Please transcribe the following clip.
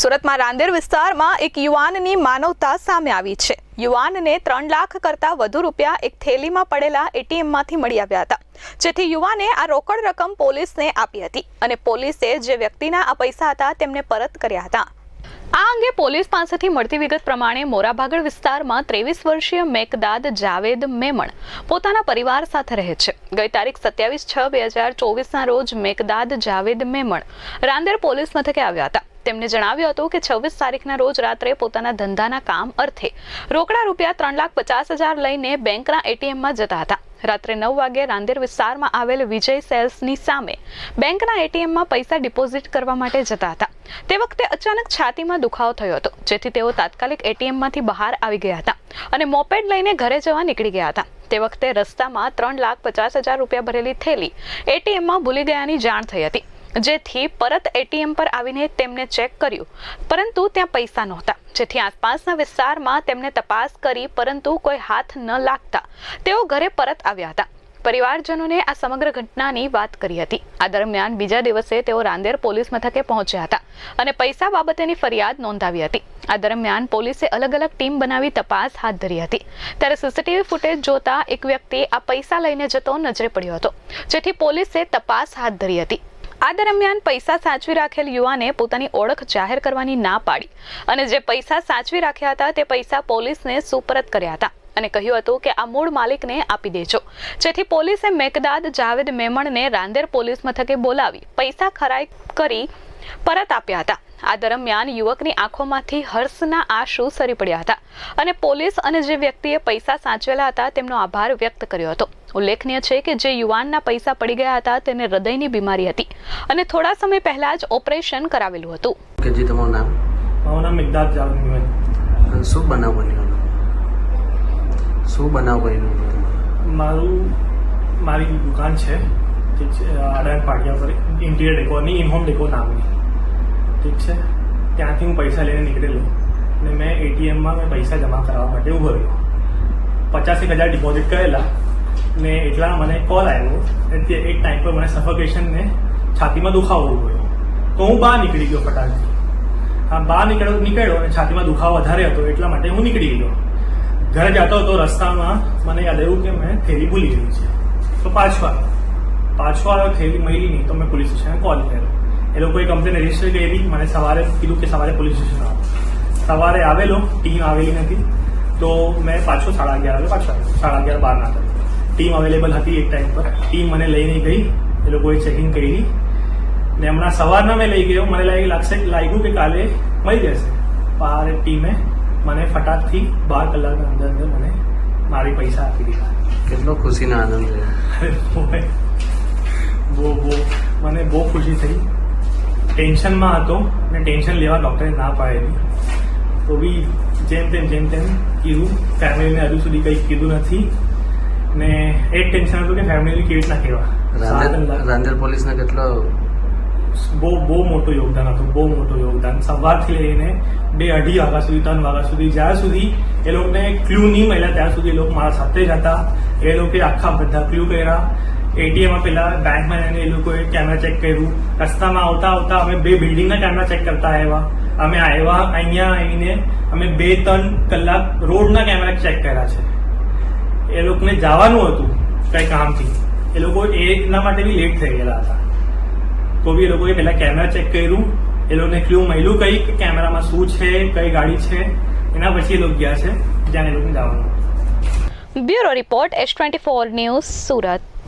સુરતમાં રાંદેર વિસ્તારમાં એક યુવાનની માનવતા સામે આવી છે. યુવાનને ત્રણ લાખ કરતાં વધુ રૂપિયા એક થેલીમાં પડેલા એટીએમમાંથી મળી આવ્યા હતા. જેથી યુવાને આ રોકડ રકમ પોલીસને આપી હતી અને પોલીસે જે વ્યક્તિના આ પૈસા હતા તેમને પરત કર્યા હતા. આ અંગે પોલીસ પાસેથી મળતી વિગત પ્રમાણે મોરાભાગળ વિસ્તારમાં ત્રેવીસ વર્ષીય મેકદાદ જાવેદ મેમણ પોતાના પરિવાર સાથે રહે છે. ગઈ તારીખ સત્યાવીસ છ બે હજાર ચોવીસના રોજ મેકદાદ જાવેદ મેમણ રાંદેર પોલીસ મથકે આવ્યા હતા. તેમને જણાવ્યું હતું કે છવ્વીસ તારીખના રોજ રાત્રે પોતાના ધંધાના કામ અર્થે રોકડા રૂપિયા ત્રણ લાખ પચાસ હજાર લઈને બેંકના એટીએમમાં જતા હતા. રાત્રે નવ વાગે રાંદેર વિસ્તારમાં આવેલ વિજય સેલ્સની સામે બેંકના એટીએમમાં પૈસા ડિપોઝિટ કરવા માટે જતા હતા. તે વખતે અચાનક છાતીમાં દુખાવો થયો હતો, જેથી તેઓ તાત્કાલિક એટીએમમાંથી બહાર આવી ગયા હતા અને મોપેડ લઈને ઘરે જવા નીકળી ગયા હતા. તે વખતે રસ્તામાં ત્રણ લાખ પચાસ હજાર રૂપિયા ભરેલી થેલી એટીએમમાં ભૂલી ગયાની જાણ થઈ હતી. જેથી પરત એટીએમ પર આવીને તેમને ચેક કર્યું. પરંતુ ત્યાં પૈસા નહોતા. જેથી આસપાસના વિસ્તારમાં તેમને તપાસ કરી પરંતુ કોઈ હાથ ન લાગતા. તેઓ ઘરે પરત આવ્યા હતા. પરિવારજનોને આ સમગ્ર ઘટનાની વાત કરી હતી. આ દરમિયાન બીજા દિવસે તેઓ રાંદેર પોલીસ મથકે પહોંચ્યા હતા અને પૈસા બાબતેની ફરિયાદ નોંધાવી હતી. આ દરમિયાન પોલીસે અલગ અલગ ટીમ બનાવી તપાસ હાથ ધરી હતી. ત્યારે સીસીટીવી ફૂટેજ જોતા એક વ્યક્તિ આ પૈસા લઈને જતો નજરે પડ્યો હતો. જેથી પોલીસે તપાસ હાથ ધરી હતી. આ દરમિયાન પૈસા સાચવી રાખેલ યુવાને પોતાની ઓળખ જાહેર કરવાની ના પાડી અને જે પૈસા સાચવી રાખ્યા હતા તે પૈસા પોલીસને સુપરત કર્યા હતા અને કહ્યું હતું કે આ મૂળ માલિકને આપી દેજો. જેથી પોલીસે મેકદાદ જાવેદ મેમણને રાંદેર પોલીસ મથકે બોલાવી પૈસા ખરાઈ કરી પરત આપ્યા હતા. આ દરમિયાન યુવકની આંખોમાંથી હર્ષના આંસુ સરી પડ્યા હતા અને પોલીસ અને જે વ્યક્તિએ પૈસા સાચવેલા હતા તેમનો આભાર વ્યક્ત કર્યો હતો. ઉલ્લેખનીય છે કે જે યુવાનના પૈસા પડી ગયા હતા તેને હૃદયની બીમારી હતી અને થોડા સમય પહેલા જ ઓપરેશન કરાવેલું હતું. કે જી તમારું નામ? મારું નામ મિગદાદ જાલમી શું બનાવ બન્યો શું બનાવ બન્યો મારું મારી દુકાન છે ઠીક છે આડાન પાટિયા પર ઇન્ટિરિયર ડેકોરની ઇનહોમ ડેકો નામની. ઠીક છે? ત્યાંથી હું પૈસા લઈને નીકળેલો. અને મેં એટીએમમાં મેં પૈસા જમા કરાવવા માટે ઊભો રહ્યો. પચાસ એક હજાર ડિપોઝિટ કરેલા. ને એટલા મને કોલ આવ્યો તે એક ટાઈમ પર મને સફોકેશન ને છાતીમાં દુખાવો ગયો તો હું બહાર નીકળી ગયો ફટાકથી. હા, બહાર નીકળ્યો નીકળ્યો અને છાતીમાં દુખાવો વધારે હતો, એટલા માટે હું નીકળી ગયો. ઘરે જતો હતો, રસ્તામાં મને યાદ આવ્યું કે મેં થેલી ભૂલી ગઈ છે. તો પાછો આવ્યો. પાછો આવ્યો થેલી મળી નહીં તો મેં પોલીસ સ્ટેશને કોલ કર્યો. એ લોકોએ કમ્પ્લેન રજિસ્ટર કરી, મને સવારે કીધું કે સવારે પોલીસ સ્ટેશન આવો. સવારે આવેલો ટીમ આવેલી નથી. તો મેં પાછો સાડા અગિયાર વાગે પાછો સાડા અગિયાર બાર ના કર્યો ટીમ અવેલેબલ હતી એક ટાઈમ પર. ટીમ મને લઈને ગઈ. એ લોકોએ ચેકિંગ કરી ને હમણાં સવારના મેં લઈ ગયો. મને લાગી લાગશે લાગ્યું કે કાલે મળી જશે. બહાર ટીમે મને ફટાકથી બાર કલાકના અંદર અંદર મને મારી પૈસા આપી દીધા. કેટલો ખુશીનો આનંદ બહુ બહુ. મને બહુ ખુશી થઈ. ટેન્શનમાં હતો ને ટેન્શન લેવા ડૉક્ટરે ના પાડેલી. તો બી જેમ તેમ જેમ તેમ કીધું. ફેમિલીને હજુ સુધી કંઈ કીધું નથી. ને એક ટેન્શન હતું કે ફેમિલી કેવી રીતના કહેવા. રાંદેર પોલીસને કેટલો બહુ બહુ મોટું યોગદાન હતું બહુ મોટું યોગદાન. સવારથી લઈને બે અઢી વાગ્યા સુધી ત્રણ વાગ્યા સુધી જ્યાં સુધી એ લોકોને ક્લુ નહીં મળ્યા ત્યાં સુધી એ લોકો મારા સાથે જ હતા. એ લોકોએ આખા બધા ક્લુ કર્યા. એટીએમમાં પેલા બેંકમાં જઈને એ લોકોએ કેમેરા ચેક કર્યું. રસ્તામાં આવતા આવતા અમે બે બિલ્ડિંગના કેમેરા ચેક કરતા આવ્યા. અમે આવ્યા અહીંયા આવીને અમે બે ત્રણ કલાક રોડના કેમેરા ચેક કર્યા છે. એ લોકોને જવાનું હતું કઈ કામથી. એ લોકો એના માટે બી લેટ થઈ ગયેલા હતા. તો બી એ લોકોએ પહેલા કેમેરા ચેક કર્યું. એ લોકોને ક્લ્યુ મળ્યું કઈ કે કેમેરામાં શું છે, કઈ ગાડી છે. એના પછી એ લોકો ગયા છે જ્યાં એ લોકોને જવાનું. Bureau report, S twenty four news Surat.